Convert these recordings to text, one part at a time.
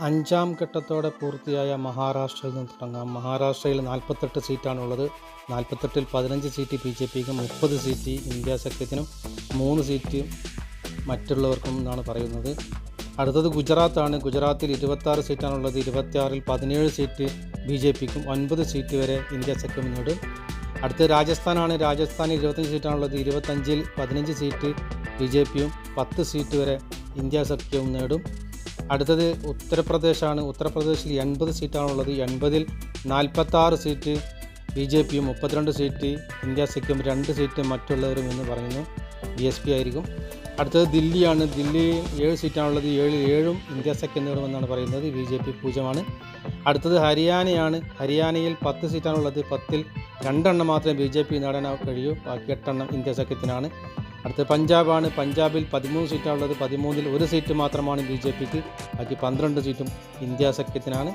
അഞ്ചാം ഘട്ടത്തോടെ പൂർത്തിയായ മഹാരാഷ്ട്രയിൽ നിന്ന് തുടങ്ങാം. മഹാരാഷ്ട്രയിൽ നാൽപ്പത്തെട്ട് സീറ്റാണുള്ളത്. നാൽപ്പത്തെട്ടിൽ പതിനഞ്ച് സീറ്റ് ബി ജെ പിക്കും മുപ്പത് സീറ്റ് ഇന്ത്യ സഖ്യത്തിനും മൂന്ന് സീറ്റ് മറ്റുള്ളവർക്കും എന്നാണ് പറയുന്നത്. അടുത്തത് ഗുജറാത്താണ്. ഗുജറാത്തിൽ ഇരുപത്താറ് സീറ്റാണുള്ളത്. ഇരുപത്തിയാറിൽ പതിനേഴ് സീറ്റ് ബി ജെ പിക്കും ഒൻപത് സീറ്റ് വരെ ഇന്ത്യ സഖ്യം നേടും അടുത്ത രാജസ്ഥാനാണ്. രാജസ്ഥാനിൽ ഇരുപത്തഞ്ച് സീറ്റാണുള്ളത്. ഇരുപത്തഞ്ചിൽ പതിനഞ്ച് സീറ്റ് ബി ജെ പിയും പത്ത് സീറ്റ് വരെ ഇന്ത്യ സഖ്യവും നേടും. അടുത്തത് ഉത്തർപ്രദേശാണ്. ഉത്തർപ്രദേശിൽ എൺപത് സീറ്റാണുള്ളത്. എൺപതിൽ നാൽപ്പത്താറ് സീറ്റ് ബി ജെ പിയും മുപ്പത്തിരണ്ട് സീറ്റ് ഇന്ത്യ സഖ്യം രണ്ട് സീറ്റ് മറ്റുള്ളവരും എന്ന് പറയുന്നു ബി എസ് പി ആയിരിക്കും. അടുത്തത് ദില്ലിയാണ്. ദില്ലി ഏഴ് സീറ്റാണുള്ളത്. ഏഴിൽ ഏഴും ഇന്ത്യ സഖ്യം നേടുമെന്നാണ് പറയുന്നത് ബി ജെ പി പൂജ്യമാണ്. അടുത്തത് ഹരിയാനയാണ്. ഹരിയാനയിൽ പത്ത് സീറ്റാണുള്ളത്. പത്തിൽ രണ്ടെണ്ണം മാത്രമേ ബി ജെ പി നേടാൻ കഴിയൂ. ബാക്കി എട്ടെണ്ണം ഇന്ത്യ സഖ്യത്തിനാണ് അടുത്ത പഞ്ചാബാണ്. പഞ്ചാബിൽ പതിമൂന്ന് സീറ്റാണുള്ളത്. പതിമൂന്നിൽ ഒരു സീറ്റ് മാത്രമാണ് ബി ജെ പിക്ക്. ബാക്കി പന്ത്രണ്ട് സീറ്റും ഇന്ത്യ സഖ്യത്തിനാണ്.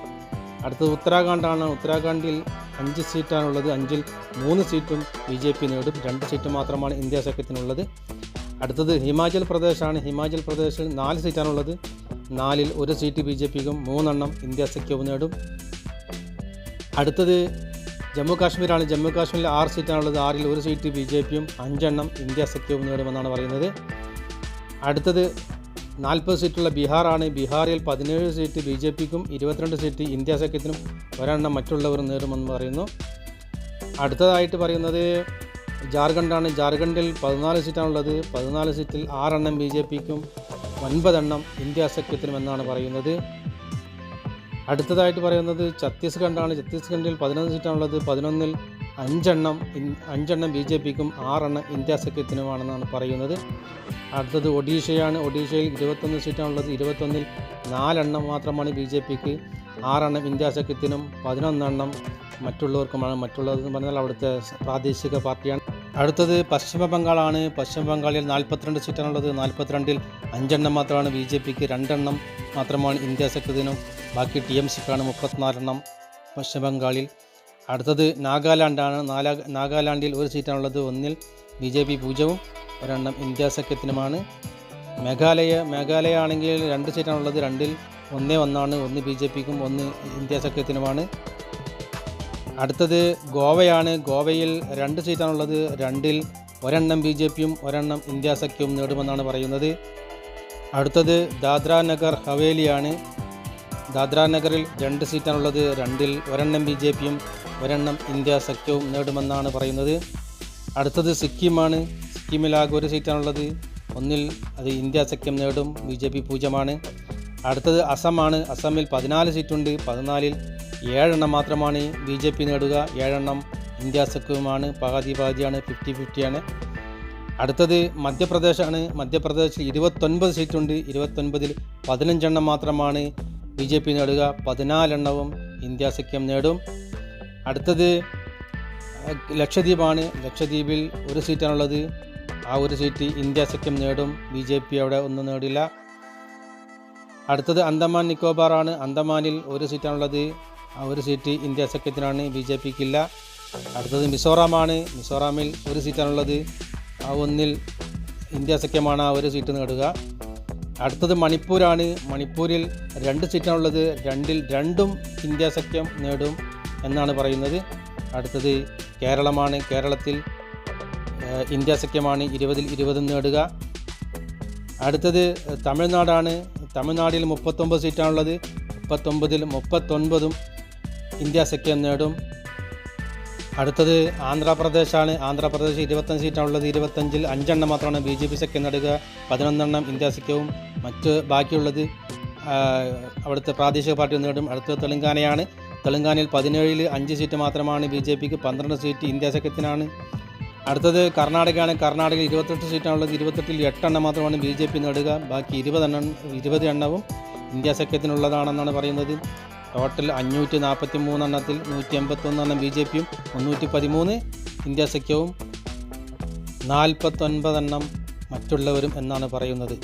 അടുത്തത് ഉത്തരാഖണ്ഡാണ്. ഉത്തരാഖണ്ഡിൽ അഞ്ച് സീറ്റാണുള്ളത്. അഞ്ചിൽ മൂന്ന് സീറ്റും ബി ജെ പി നേടും. രണ്ട് സീറ്റ് മാത്രമാണ് ഇന്ത്യ സഖ്യത്തിനുള്ളത്. അടുത്തത് ഹിമാചൽ പ്രദേശാണ്. ഹിമാചൽ പ്രദേശിൽ നാല് സീറ്റാണുള്ളത്. നാലിൽ ഒരു സീറ്റ് ബി ജെ പിക്കും മൂന്നെണ്ണം ഇന്ത്യ സഖ്യവും നേടും. അടുത്തത് ജമ്മു കാശ്മീരാണ് ജമ്മു കാശ്മീരിൽ ആറ് സീറ്റാണുള്ളത്. ആറിൽ ഒരു സീറ്റ് ബി ജെ പിയും അഞ്ചെണ്ണം ഇന്ത്യ സഖ്യവും നേടുമെന്നാണ് പറയുന്നത്. അടുത്തത് നാൽപ്പത് സീറ്റുള്ള ബീഹാറാണ്. ബീഹാറിൽ പതിനേഴ് സീറ്റ് ബി ജെ പിക്കും ഇരുപത്തിരണ്ട് സീറ്റ് ഇന്ത്യ സഖ്യത്തിനും ഒരെണ്ണം മറ്റുള്ളവർ നേടുമെന്ന് പറയുന്നു. അടുത്തതായിട്ട് പറയുന്നത് ജാർഖണ്ഡാണ്. ജാർഖണ്ഡിൽ പതിനാല് സീറ്റാണുള്ളത്. പതിനാല് സീറ്റിൽ ആറെണ്ണം ബി ജെ പിക്കും ഒൻപതെണ്ണം ഇന്ത്യ സഖ്യത്തിനും എന്നാണ് പറയുന്നത്. അടുത്തതായിട്ട് പറയുന്നത് ഛത്തീസ്ഗഡാണ് ഛത്തീസ്ഗഡിൽ പതിനൊന്ന് സീറ്റാണുള്ളത്. പതിനൊന്നിൽ അഞ്ചെണ്ണം അഞ്ചെണ്ണം ബി ജെ പിക്കും ആറെണ്ണം ഇന്ത്യ സഖ്യത്തിനുമാണെന്നാണ് പറയുന്നത്. അടുത്തത് ഒഡീഷയാണ്. ഒഡീഷയിൽ ഇരുപത്തൊന്ന് സീറ്റാണുള്ളത്. ഇരുപത്തൊന്നിൽ നാലെണ്ണം മാത്രമാണ് ബി ജെ പിക്ക്. ആറെണ്ണം ഇന്ത്യ സഖ്യത്തിനും പതിനൊന്നെണ്ണം മറ്റുള്ളവർക്കുമാണ്. മറ്റുള്ളതെന്ന് പറഞ്ഞാൽ അവിടുത്തെ പ്രാദേശിക പാർട്ടിയാണ്. അടുത്തത് പശ്ചിമ ബംഗാളാണ്. പശ്ചിമ ബംഗാളിൽ നാൽപ്പത്തിരണ്ട് സീറ്റാണുള്ളത്. നാൽപ്പത്തിരണ്ടിൽ അഞ്ചെണ്ണം മാത്രമാണ് ബി ജെ പിക്ക്. രണ്ടെണ്ണം മാത്രമാണ് ഇന്ത്യ സഖ്യത്തിനും ബാക്കി ടി എം സിക്കാണ് മുപ്പത്തിനാലെണ്ണം പശ്ചിമ ബംഗാളിൽ അടുത്തത് നാഗാലാൻഡാണ്. നാലാ നാഗാലാൻഡിൽ ഒരു സീറ്റാണുള്ളത് ഒന്നിൽ ബി ജെ പി പൂജ്യവും ഒരെണ്ണം ഇന്ത്യ സഖ്യത്തിനുമാണ് മേഘാലയ മേഘാലയ ആണെങ്കിൽ രണ്ട് സീറ്റാണുള്ളത് രണ്ടിൽ ഒന്നേ ഒന്നാണ്. ഒന്ന് ബി ജെ പിക്കും ഒന്ന് ഇന്ത്യ സഖ്യത്തിനുമാണ് അടുത്തത് ഗോവയാണ്. ഗോവയിൽ രണ്ട് സീറ്റാണുള്ളത് രണ്ടിൽ ഒരെണ്ണം ബി ജെ പിയും ഒരെണ്ണം ഇന്ത്യ സഖ്യവും നേടുമെന്നാണ് പറയുന്നത്. അടുത്തത് ദാദ്ര നഗർ ഹവേലിയാണ്. ദാദ്ര നഗറിൽ രണ്ട് സീറ്റാണുള്ളത്. രണ്ടിൽ ഒരെണ്ണം ബി ജെ പിയും ഒരെണ്ണം ഇന്ത്യ സഖ്യവും നേടുമെന്നാണ് പറയുന്നത്. അടുത്തത് സിക്കിമാണ്. സിക്കിമിൽ ആകെ ഒരു സീറ്റാണുള്ളത്. ഒന്നിൽ അത് ഇന്ത്യ സഖ്യം നേടും ബി ജെ പി പൂജ്യമാണ്. അടുത്തത് അസമാണ്. അസമിൽ പതിനാല് സീറ്റുണ്ട്. പതിനാലിൽ ഏഴെണ്ണം മാത്രമാണ് ബി ജെ പി നേടുക. ഏഴെണ്ണം ഇന്ത്യ സഖ്യവുമാണ്. പകുതി പകുതിയാണ് ഫിഫ്റ്റി ഫിഫ്റ്റിയാണ്. അടുത്തത് മധ്യപ്രദേശാണ്. മധ്യപ്രദേശിൽ ഇരുപത്തൊൻപത് സീറ്റുണ്ട്. ഇരുപത്തൊൻപതിൽ പതിനഞ്ചെണ്ണം മാത്രമാണ് ബി ജെ പി നേടുക പതിനാലെണ്ണവും ഇന്ത്യ സഖ്യം നേടും. അടുത്തത് ലക്ഷദ്വീപാണ്. ലക്ഷദ്വീപിൽ ഒരു സീറ്റാണുള്ളത്. ആ ഒരു സീറ്റ് ഇന്ത്യ സഖ്യം നേടും. ബി ജെ പി അവിടെ ഒന്നും നേടില്ല. അടുത്തത് അന്തമാൻ നിക്കോബാർ ആണ് അന്തമാനിൽ ഒരു സീറ്റാണുള്ളത്. ആ ഒരു സീറ്റ് ഇന്ത്യ സഖ്യത്തിനാണ്. ബി ജെ പിക്കില്ല. അടുത്തത് മിസോറാമാണ്. മിസോറാമിൽ ഒരു സീറ്റാണുള്ളത്. ആ ഒന്നിൽ ഇന്ത്യ സഖ്യമാണ് ആ ഒരു സീറ്റ് നേടുക. അടുത്തത് മണിപ്പൂരാണ്. മണിപ്പൂരിൽ രണ്ട് സീറ്റാണുള്ളത്. രണ്ടിൽ രണ്ടും ഇന്ത്യ സഖ്യം നേടും എന്നാണ് പറയുന്നത്. അടുത്തത് കേരളമാണ്. കേരളത്തിൽ ഇന്ത്യ സഖ്യമാണ് ഇരുപതിൽ ഇരുപതും നേടുക. അടുത്തത് തമിഴ്നാടാണ്. തമിഴ്നാടിൽ മുപ്പത്തൊമ്പത് സീറ്റാണുള്ളത്. മുപ്പത്തൊമ്പതിൽ മുപ്പത്തൊൻപതും ഇന്ത്യ സഖ്യം നേടും. അടുത്തത് ആന്ധ്രാപ്രദേശാണ്. ആന്ധ്രാപ്രദേശ് ഇരുപത്തഞ്ച് സീറ്റാണുള്ളത്. ഇരുപത്തഞ്ചിൽ അഞ്ചെണ്ണം മാത്രമാണ് ബി ജെ പി സഖ്യം നേടുക. പതിനൊന്നെണ്ണം ഇന്ത്യ സഖ്യവും മറ്റ് ബാക്കിയുള്ളത് അവിടുത്തെ പ്രാദേശിക പാർട്ടി നേടും അടുത്തത് തെലങ്കാനയാണ്. തെലങ്കാനയിൽ പതിനേഴിൽ അഞ്ച് സീറ്റ് മാത്രമാണ് ബി ജെ പിക്ക്. പന്ത്രണ്ട് സീറ്റ് ഇന്ത്യ സഖ്യത്തിനാണ് അടുത്തത് കർണാടകയാണ്. കർണാടകയിൽ ഇരുപത്തെട്ട് സീറ്റാണുള്ളത്. ഇരുപത്തെട്ടിൽ എട്ടെണ്ണം മാത്രമാണ് ബി ജെ പി നേടുക. ബാക്കി ഇരുപതെണ്ണം ഇരുപത് എണ്ണവും ഇന്ത്യ സഖ്യത്തിനുള്ളതാണെന്നാണ് പറയുന്നത്. ടോട്ടൽ അഞ്ഞൂറ്റി നാൽപ്പത്തി മൂന്നെണ്ണത്തിൽ നൂറ്റി എൺപത്തൊന്നെണ്ണം ബി ജെ പിയും മുന്നൂറ്റി പതിമൂന്ന് ഇന്ത്യ സഖ്യവും നാൽപ്പത്തൊൻപതെണ്ണം മറ്റുള്ളവരും എന്നാണ് പറയുന്നത്.